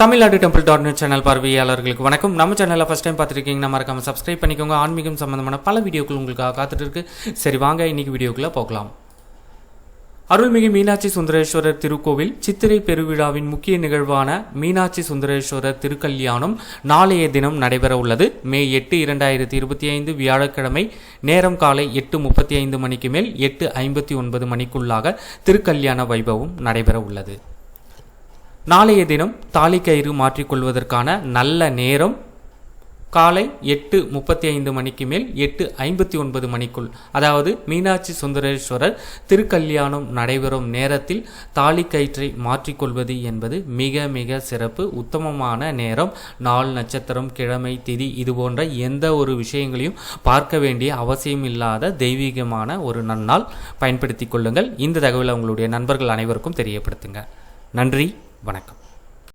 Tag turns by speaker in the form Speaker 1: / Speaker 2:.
Speaker 1: Tamil Nadu temple dot news channel பார்வையாளர்களுக்கு வணக்கம். நம்ம சேனலில் ஃபஸ்ட் டைம் பார்த்துருக்கீங்கன்னா மறக்காம சப்ஸ்கிரைப் பண்ணிக்கோங்க. ஆன்மீகம் சம்பந்தமான பல வீடியோக்கள் உங்களுக்காக காத்துட்டு இருக்கு சரி வாங்க இன்னைக்கு வீடியோக்குள்ளே போகலாம். அருள்மிகு மீனாட்சி சுந்தரேஸ்வரர் திருக்கோவில் சித்திரை பெருவிழாவின் முக்கிய நிகழ்வான மீனாட்சி சுந்தரேஸ்வரர் திருக்கல்யாணம் நாளைய தினம் நடைபெற உள்ளது. மே எட்டு இரண்டாயிரத்தி இருபத்தி ஐந்து வியாழக்கிழமை நேரம் காலை எட்டு முப்பத்தி ஐந்து மணிக்கு மேல் எட்டு ஐம்பத்தி ஒன்பது மணிக்குள்ளாக திருக்கல்யாண வைபவம் நடைபெற உள்ளது. நாளைய தினம் தாலி கயிறு மாற்றிக்கொள்வதற்கான நல்ல நேரம் காலை எட்டு முப்பத்தி ஐந்து மணிக்கு மேல் எட்டு ஐம்பத்தி ஒன்பது மணிக்குள். அதாவது மீனாட்சி சுந்தரேஸ்வரர் திருக்கல்யாணம் நடைபெறும் நேரத்தில் தாலி கயிற்றை மாற்றிக்கொள்வது என்பது மிக மிக சிறப்பு உத்தமமான நேரம். நாள் நட்சத்திரம் கிழமை திதி இது போன்ற எந்த ஒரு விஷயங்களையும் பார்க்க வேண்டிய அவசியம் இல்லாத தெய்வீகமான ஒரு நன்னாள் பயன்படுத்திக் கொள்ளுங்கள். இந்த தகவலை உங்களுடைய நண்பர்கள் அனைவருக்கும் தெரியப்படுத்துங்க. நன்றி. வணக்கம்.